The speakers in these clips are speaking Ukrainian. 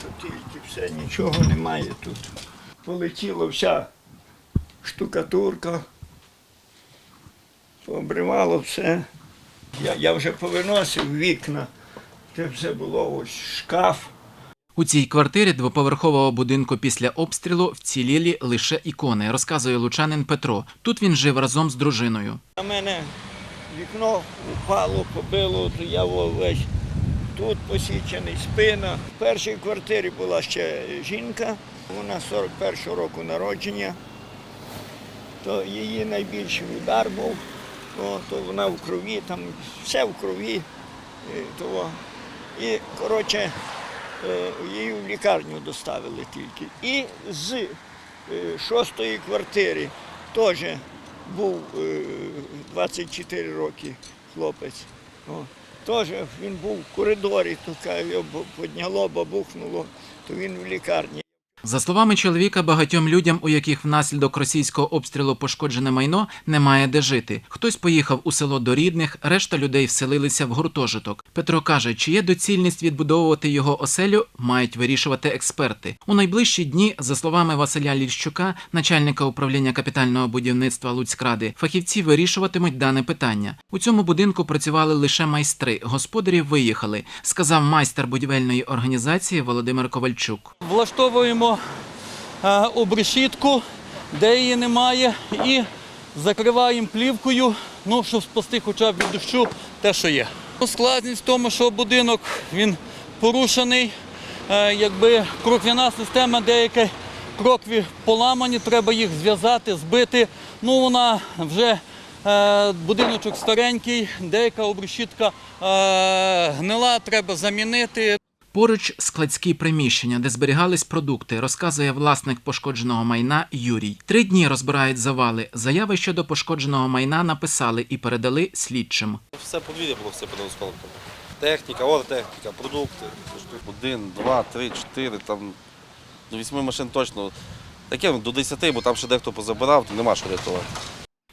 що тільки все, нічого немає тут. Полетіла вся штукатурка, пообривало все. Я, я вже повиносив вікна, це все було ось шкаф. У цій квартирі двоповерхового будинку після обстрілу вцілілі лише ікони, розказує лучанин Петро. Тут він жив разом з дружиною. На мене вікно упало, побило, то я весь тут посічений, спина. В першій квартирі була ще жінка, вона 41-го року народження, то її найбільший удар був, то вона в крові, там все в крові. е, того. І, коротше, е, її в лікарню доставили тільки. І з е, шостої квартири теж був е, 24 роки хлопець. Теж він був в коридорі, то каже, його підняло, бабухнуло, то він в лікарні. За словами чоловіка, багатьом людям, у яких внаслідок російського обстрілу пошкоджене майно, немає де жити. Хтось поїхав у село до рідних, решта людей вселилися в гуртожиток. Петро каже, чи є доцільність відбудовувати його оселю, мають вирішувати експерти. У найближчі дні, за словами Василя Ліщука, начальника управління капітального будівництва Луцькради, фахівці вирішуватимуть дане питання. У цьому будинку працювали лише майстри. Господарі виїхали, сказав майстер будівельної організації Володимир Ковальчук. влаштовуємо е, обрешітку, де її немає, і закриваємо плівкою, ну, щоб спасти хоча б від дощу те, що є. Ну, Складність в тому, що будинок він порушений, е, якби кроквяна система, деякі крокві поламані, треба їх зв'язати, збити. Ну, вона вже е, будиночок старенький, деяка обрешітка гнила, треба замінити. Поруч складські приміщення, де зберігались продукти, розказує власник пошкодженого майна Юрій. Три дні розбирають завали. Заяви щодо пошкодженого майна написали і передали слідчим. Все подвір'я було все під осколками. Техніка, оргтехніка, продукти. Один, два, три, чотири, там до вісьми машин точно. Таке ну, до десяти, бо там ще дехто позабирав, то нема що рятувати.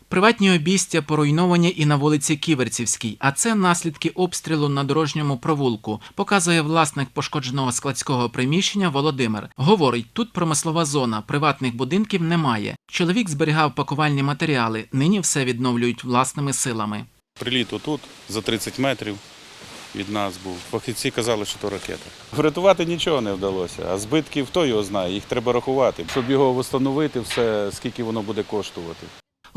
Приватні обійстя поруйновані і на вулиці Ківерцівській, а це наслідки обстрілу на дорожньому провулку, показує власник пошкодженого складського приміщення Володимир. Говорить, тут промислова зона, приватних будинків немає. Чоловік зберігав пакувальні матеріали. Нині все відновлюють власними силами. Приліт отут за 30 метрів від нас був. Фахівці казали, що то ракета. Врятувати нічого не вдалося, а збитків хто його знає, їх треба рахувати. Щоб його встановити, все, скільки воно буде коштувати.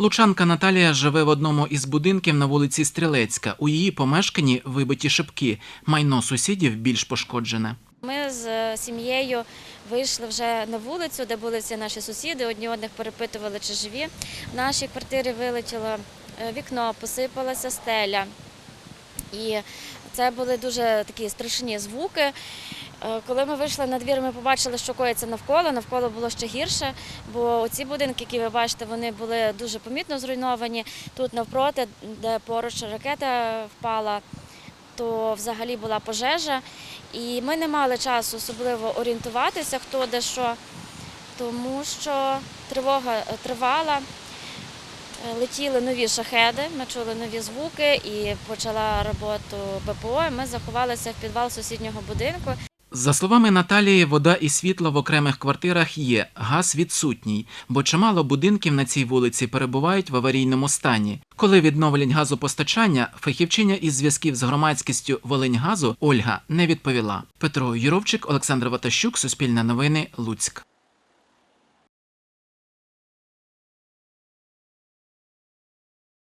Лучанка Наталія живе в одному із будинків на вулиці Стрілецька. У її помешканні вибиті шибки. Майно сусідів більш пошкоджене. Ми з е, сім'єю вийшли вже на вулицю, де були всі наші сусіди. Одні одних перепитували, чи живі. В нашій квартирі вилетіло е, вікно, посипалася стеля. І це були дуже такі страшні звуки. Е, Коли ми вийшли на двір, ми побачили, що коїться навколо. Навколо було ще гірше, бо ці будинки, які ви бачите, вони були дуже помітно зруйновані. Тут навпроти, де поруч ракета впала, то взагалі була пожежа. І ми не мали часу особливо орієнтуватися, хто де що, тому що тривога е, тривала. Е, Летіли нові шахеди, ми чули нові звуки і почала роботу ППО. і Ми заховалися в підвал сусіднього будинку. За словами Наталії, вода і світло в окремих квартирах є, газ відсутній, бо чимало будинків на цій вулиці перебувають в аварійному стані. Коли відновлять газопостачання, фахівчиня із зв'язків з громадськістю Волиньгазу Ольга не відповіла. Петро Юровчик, Олександр Ватащук, Суспільне новини, Луцьк.